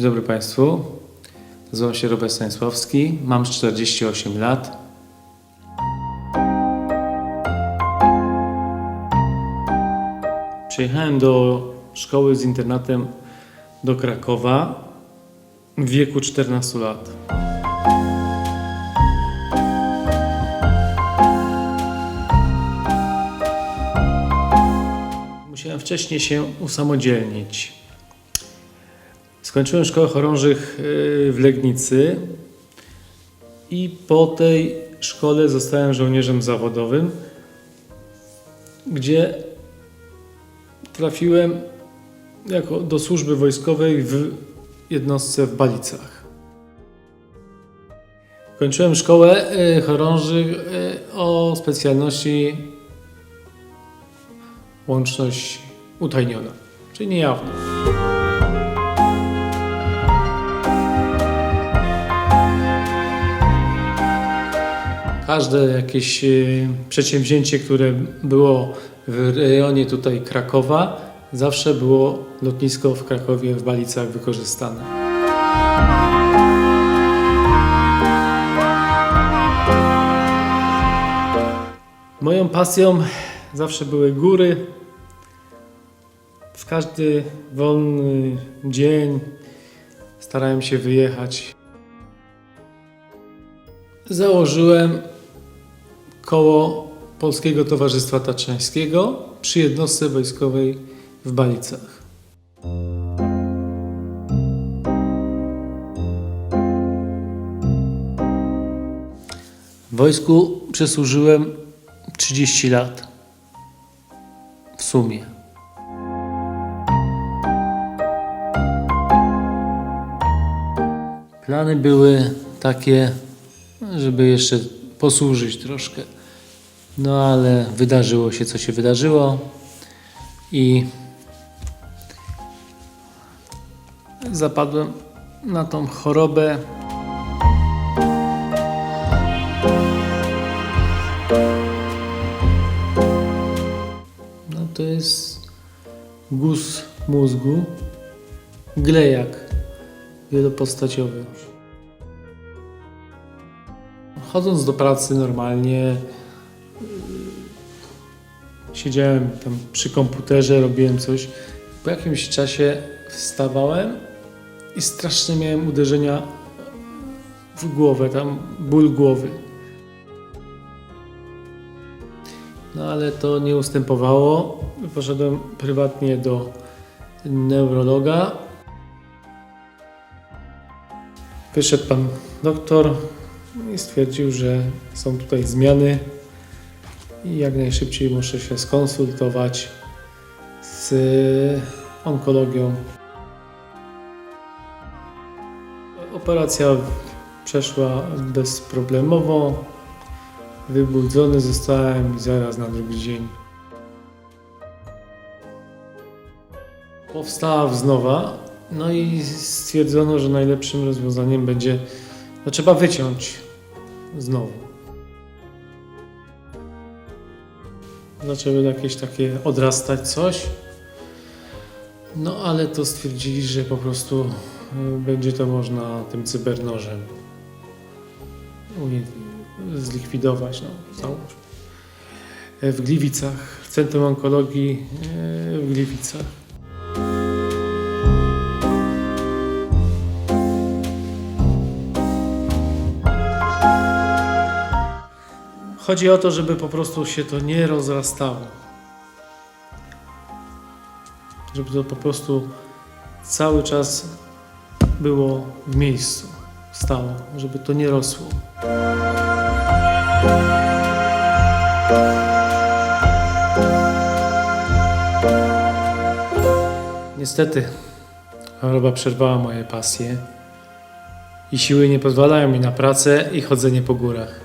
Dzień dobry Państwu. Nazywam się Robert Stanisławski, mam 48 lat. Przyjechałem do szkoły z internatem do Krakowa w wieku 14 lat. Musiałem wcześniej się usamodzielnić. Skończyłem szkołę chorążych yy, w Legnicy i po tej szkole zostałem żołnierzem zawodowym, gdzie trafiłem jako do służby wojskowej w jednostce w Balicach. Kończyłem szkołę yy, chorążych yy, o specjalności łączność utajniona, czyli niejawna. Każde jakieś e, przedsięwzięcie, które było w rejonie tutaj Krakowa, zawsze było lotnisko w Krakowie, w Balicach wykorzystane. Moją pasją zawsze były góry. W każdy wolny dzień starałem się wyjechać. Założyłem koło Polskiego Towarzystwa Tatrzańskiego przy jednostce wojskowej w Balicach. W wojsku przesłużyłem 30 lat w sumie. Plany były takie, żeby jeszcze posłużyć troszkę. No ale wydarzyło się, co się wydarzyło i zapadłem na tą chorobę. No to jest guz mózgu, glejak wielopostaciowy. Chodząc do pracy normalnie, siedziałem tam przy komputerze, robiłem coś. Po jakimś czasie wstawałem i strasznie miałem uderzenia w głowę, tam ból głowy. No ale to nie ustępowało. Poszedłem prywatnie do neurologa. Wyszedł pan doktor i stwierdził, że są tutaj zmiany i jak najszybciej muszę się skonsultować z onkologią. Operacja przeszła bezproblemowo. Wybudzony zostałem zaraz na drugi dzień. Powstała wznowa, no i stwierdzono, że najlepszym rozwiązaniem będzie, no trzeba wyciąć znowu. Zaczęły jakieś takie odrastać coś. No ale to stwierdzili, że po prostu y, będzie to można tym cybernożem zlikwidować. No, załóż. E, W Gliwicach, w Centrum Onkologii e, w Gliwicach. Chodzi o to, żeby po prostu się to nie rozrastało. Żeby to po prostu cały czas było w miejscu, stało, żeby to nie rosło. Niestety, choroba przerwała moje pasje i siły nie pozwalają mi na pracę i chodzenie po górach.